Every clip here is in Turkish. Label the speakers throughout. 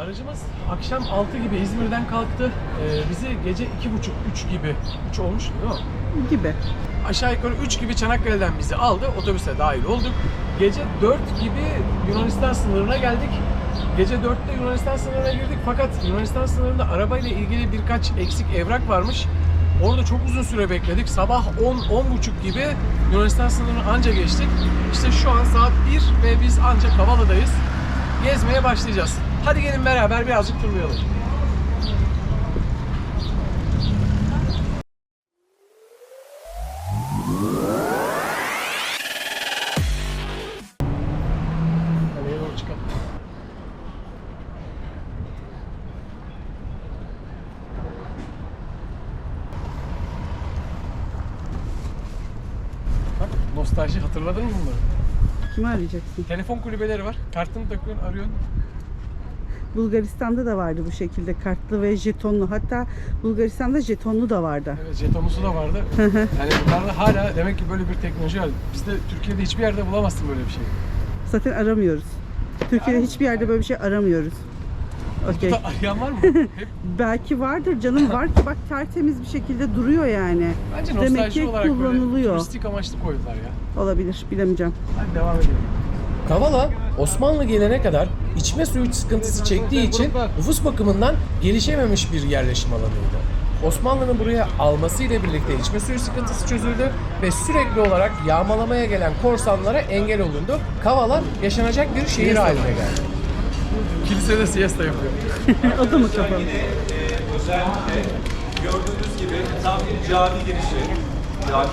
Speaker 1: Aracımız akşam 6 gibi İzmir'den kalktı. Ee, bizi gece 2.30-3 gibi, 3 olmuş değil mi?
Speaker 2: Gibi.
Speaker 1: Aşağı yukarı 3 gibi Çanakkale'den bizi aldı. Otobüse dahil olduk. Gece 4 gibi Yunanistan sınırına geldik. Gece 4'te Yunanistan sınırına girdik fakat Yunanistan sınırında arabayla ilgili birkaç eksik evrak varmış. Orada çok uzun süre bekledik. Sabah 10-10.30 gibi Yunanistan sınırını anca geçtik. İşte şu an saat 1 ve biz ancak Kavala'dayız. Gezmeye başlayacağız. Hadi gelin beraber birazcık turlayalım. Nostalji hatırladın mı bunları?
Speaker 2: Kimi arayacaksın?
Speaker 1: Telefon kulübeleri var. Kartını takıyorsun, arıyorsun.
Speaker 2: Bulgaristan'da da vardı bu şekilde kartlı ve jetonlu. Hatta Bulgaristan'da jetonlu da vardı.
Speaker 1: Evet, jetonlusu da vardı. yani bunlarda hala demek ki böyle bir teknoloji var. Bizde Türkiye'de hiçbir yerde bulamazsın böyle bir şey.
Speaker 2: Zaten aramıyoruz. Türkiye'de hiçbir yerde böyle bir şey aramıyoruz. Okey.
Speaker 1: Burada arayan var mı? Hep
Speaker 2: Belki vardır canım var ki bak tertemiz bir şekilde duruyor yani.
Speaker 1: bence
Speaker 2: Demek
Speaker 1: nostalji
Speaker 2: ki
Speaker 1: olarak böyle
Speaker 2: kullanılıyor.
Speaker 1: turistik amaçlı koydular ya.
Speaker 2: Olabilir bilemeyeceğim.
Speaker 1: Hadi devam edelim.
Speaker 3: Kavala Osmanlı gelene kadar içme suyu sıkıntısı çektiği için nüfus bakımından gelişememiş bir yerleşim alanıydı. Osmanlı'nın buraya almasıyla birlikte içme suyu sıkıntısı çözüldü ve sürekli olarak yağmalamaya gelen korsanlara engel olundu. Kavala yaşanacak bir şehir haline geldi.
Speaker 1: Kilisede siesta yapıyor.
Speaker 2: o da mı kapalı?
Speaker 4: Özellikle gördüğünüz gibi tam bir cami girişi. Cami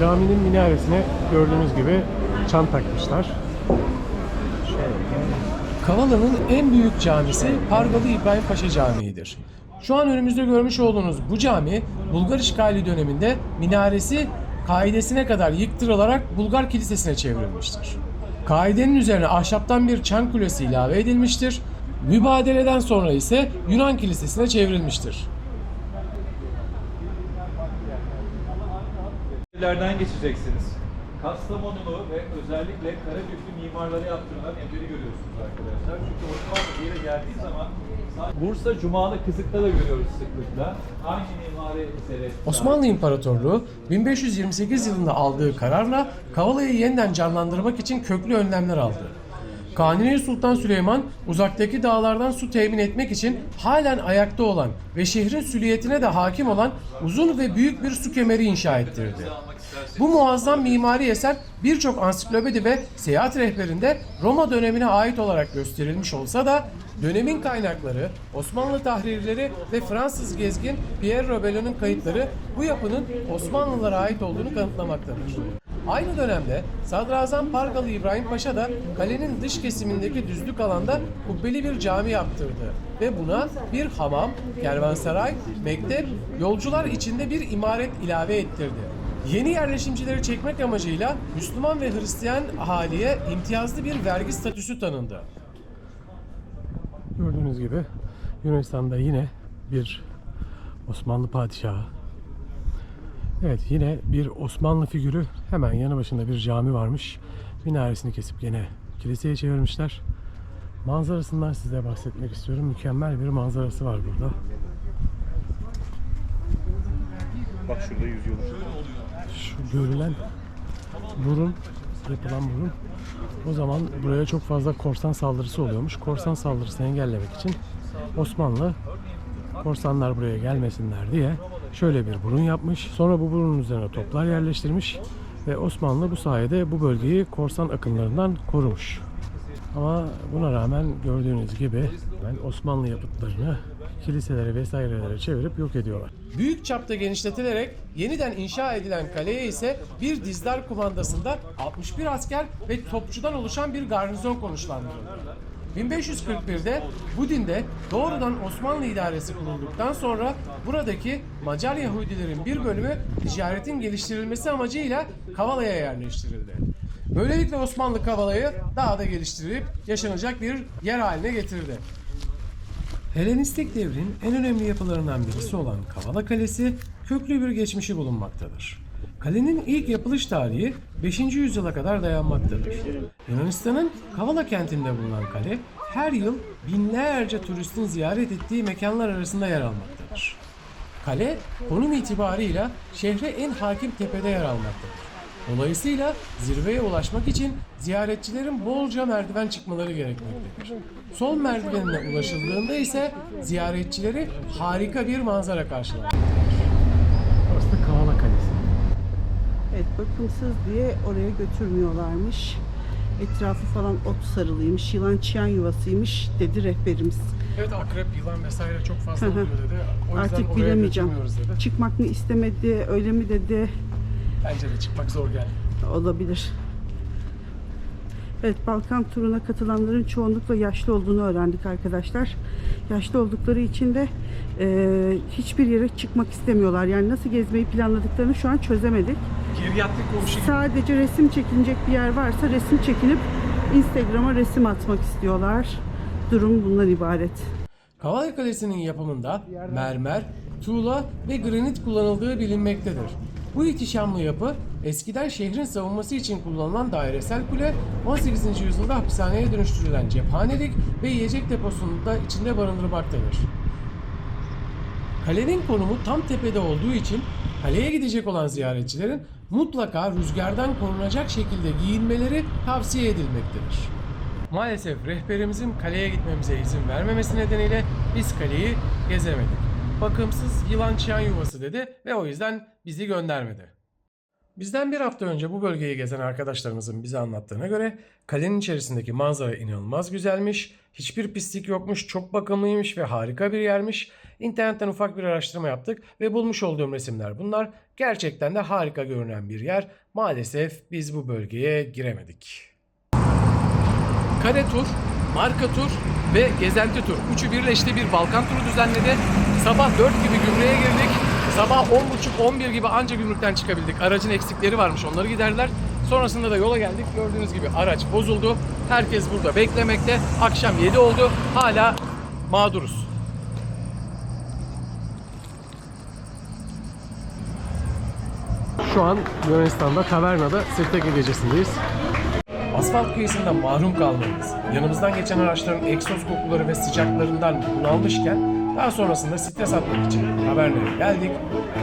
Speaker 1: Caminin minaresine gördüğünüz gibi çan takmışlar.
Speaker 3: Kavala'nın en büyük camisi Pargalı İbrahim Paşa Camii'dir. Şu an önümüzde görmüş olduğunuz bu cami Bulgar işgali döneminde minaresi kaidesine kadar yıktırılarak Bulgar Kilisesi'ne çevrilmiştir. Kaidenin üzerine ahşaptan bir çan kulesi ilave edilmiştir. Mübadeleden sonra ise Yunan Kilisesi'ne çevrilmiştir.
Speaker 4: Evlerden geçeceksiniz. Kastamonulu ve özellikle Karabüklü mimarlara yaptırılan evleri görüyorsunuz arkadaşlar. Çünkü Osmanlı bir yere geldiği zaman Bursa Cumalı Kızık'ta da görüyoruz sıklıkla. Aynı mimari eseri.
Speaker 3: Osmanlı İmparatorluğu 1528 yılında aldığı kararla Kavala'yı yeniden canlandırmak için köklü önlemler aldı. Kanuni Sultan Süleyman uzaktaki dağlardan su temin etmek için halen ayakta olan ve şehrin süliyetine de hakim olan uzun ve büyük bir su kemeri inşa ettirdi. Bu muazzam mimari eser birçok ansiklopedi ve seyahat rehberinde Roma dönemine ait olarak gösterilmiş olsa da dönemin kaynakları, Osmanlı tahrirleri ve Fransız gezgin Pierre Robelot'un kayıtları bu yapının Osmanlılara ait olduğunu kanıtlamaktadır. Aynı dönemde Sadrazam Pargalı İbrahim Paşa da kalenin dış kesimindeki düzlük alanda kubbeli bir cami yaptırdı ve buna bir hamam, kervansaray, mektep, yolcular içinde bir imaret ilave ettirdi. Yeni yerleşimcileri çekmek amacıyla Müslüman ve Hristiyan ahaliye imtiyazlı bir vergi statüsü tanındı.
Speaker 1: Gördüğünüz gibi Yunanistan'da yine bir Osmanlı padişahı. Evet yine bir Osmanlı figürü hemen yanı başında bir cami varmış. Minaresini kesip gene kiliseye çevirmişler. Manzarasından size bahsetmek istiyorum. Mükemmel bir manzarası var burada.
Speaker 5: Bak şurada yüzüyorlar.
Speaker 1: Şu görülen burun, yapılan burun o zaman buraya çok fazla korsan saldırısı oluyormuş. Korsan saldırısını engellemek için Osmanlı korsanlar buraya gelmesinler diye şöyle bir burun yapmış. Sonra bu burunun üzerine toplar yerleştirmiş ve Osmanlı bu sayede bu bölgeyi korsan akımlarından korumuş. Ama buna rağmen gördüğünüz gibi ben Osmanlı yapıtlarını kiliselere vesairelere çevirip yok ediyorlar.
Speaker 3: Büyük çapta genişletilerek yeniden inşa edilen kaleye ise bir dizdar kumandasında 61 asker ve topçudan oluşan bir garnizon konuşlandırıldı. 1541'de Budin'de doğrudan Osmanlı idaresi kurulduktan sonra buradaki Macar Yahudilerin bir bölümü ticaretin geliştirilmesi amacıyla Kavala'ya yerleştirildi. Böylelikle Osmanlı Kavala'yı daha da geliştirip yaşanacak bir yer haline getirdi. Helenistik devrin en önemli yapılarından birisi olan Kavala Kalesi köklü bir geçmişi bulunmaktadır. Kalenin ilk yapılış tarihi 5. yüzyıla kadar dayanmaktadır. Yunanistan'ın Kavala kentinde bulunan kale her yıl binlerce turistin ziyaret ettiği mekanlar arasında yer almaktadır. Kale konum itibarıyla şehre en hakim tepede yer almaktadır. Dolayısıyla zirveye ulaşmak için ziyaretçilerin bolca merdiven çıkmaları gerekmektedir. Sol merdivenine ulaşıldığında ise ziyaretçileri harika bir manzara karşılar.
Speaker 1: Burası da Kavala Kalesi.
Speaker 2: Evet bakımsız diye oraya götürmüyorlarmış. Etrafı falan ot sarılıymış. Yılan çiyan yuvasıymış dedi rehberimiz.
Speaker 1: Evet akrep, yılan vesaire çok fazla oluyor dedi. O yüzden
Speaker 2: Artık
Speaker 1: oraya
Speaker 2: bilemeyeceğim.
Speaker 1: götürmüyoruz dedi.
Speaker 2: Çıkmak mı istemedi, öyle mi dedi.
Speaker 1: Bence de çıkmak zor geldi.
Speaker 2: Olabilir. Evet, Balkan turuna katılanların çoğunlukla yaşlı olduğunu öğrendik arkadaşlar. Yaşlı oldukları için de e, hiçbir yere çıkmak istemiyorlar. Yani nasıl gezmeyi planladıklarını şu an çözemedik.
Speaker 1: Geriatlık komşu gibi.
Speaker 2: Sadece resim çekilecek bir yer varsa resim çekinip Instagram'a resim atmak istiyorlar. Durum bundan ibaret.
Speaker 3: Kavalya Kalesi'nin yapımında mermer, tuğla ve granit kullanıldığı bilinmektedir. Bu ihtişamlı yapı eskiden şehrin savunması için kullanılan dairesel kule 18. yüzyılda hapishaneye dönüştürülen cephanelik ve yiyecek deposunu da içinde barındırmaktadır. Kalenin konumu tam tepede olduğu için kaleye gidecek olan ziyaretçilerin mutlaka rüzgardan korunacak şekilde giyinmeleri tavsiye edilmektedir. Maalesef rehberimizin kaleye gitmemize izin vermemesi nedeniyle biz kaleyi gezemedik. Bakımsız yılan çıyan yuvası dedi ve o yüzden bizi göndermedi. Bizden bir hafta önce bu bölgeyi gezen arkadaşlarımızın bize anlattığına göre kalenin içerisindeki manzara inanılmaz güzelmiş, hiçbir pislik yokmuş, çok bakımlıymış ve harika bir yermiş. İnternetten ufak bir araştırma yaptık ve bulmuş olduğum resimler bunlar. Gerçekten de harika görünen bir yer. Maalesef biz bu bölgeye giremedik. Kare tur, marka tur ve gezenti tur. Üçü birleşti bir Balkan turu düzenledi. Sabah 4 gibi gümrüğe girdik. Sabah 10.30-11 gibi anca gümrükten çıkabildik. Aracın eksikleri varmış onları giderdiler. Sonrasında da yola geldik. Gördüğünüz gibi araç bozuldu. Herkes burada beklemekte. Akşam 7 oldu. Hala mağduruz.
Speaker 1: Şu an Yunanistan'da Taverna'da Sirtaki gecesindeyiz.
Speaker 3: Asfalt kıyısında mahrum kalmayız. Yanımızdan geçen araçların egzoz kokuları ve sıcaklarından bunalmışken daha sonrasında stres atmak için Taverna'ya geldik.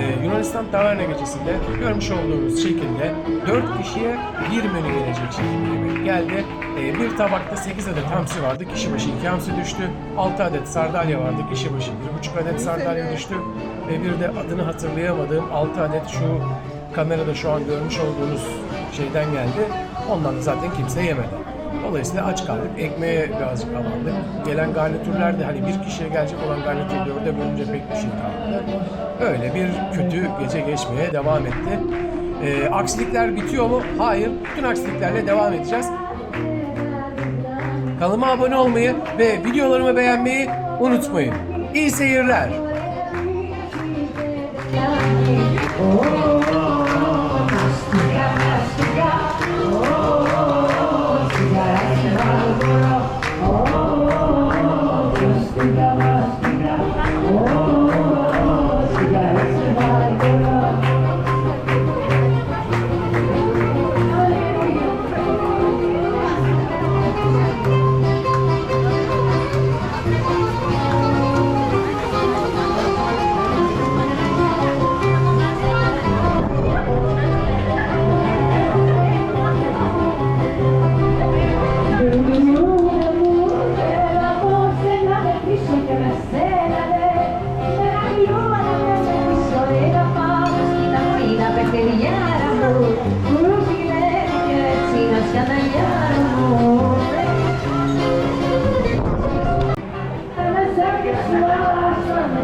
Speaker 3: Ee, Yunanistan Taverna gecesinde görmüş olduğunuz şekilde 4 kişiye bir menü gelecek şekilde yemek geldi. Ee, bir tabakta 8 adet hamsi vardı. Kişi başı 2 hamsi düştü. 6 adet sardalya vardı. Kişi başı 1,5 adet sardalya düştü. Ve bir de adını hatırlayamadığım 6 adet şu kamerada şu an görmüş olduğunuz şeyden geldi. Ondan da zaten kimse yemedi. Dolayısıyla aç kaldık. Ekmeğe birazcık alandık. Gelen garnitürler de hani bir kişiye gelecek olan garnitür dörde bölünce pek bir şey kalmadı. Öyle bir kötü gece geçmeye devam etti. Ee, aksilikler bitiyor mu? Hayır. Bütün aksiliklerle devam edeceğiz. Kanalıma abone olmayı ve videolarımı beğenmeyi unutmayın. İyi seyirler.
Speaker 6: Basta,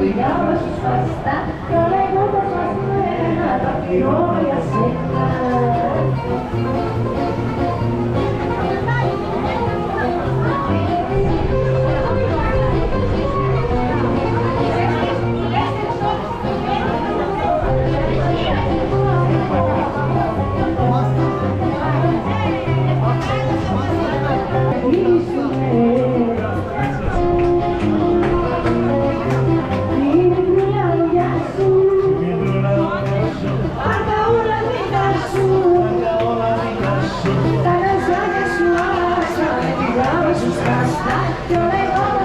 Speaker 6: Biegałeś przez tak daleko. That's not your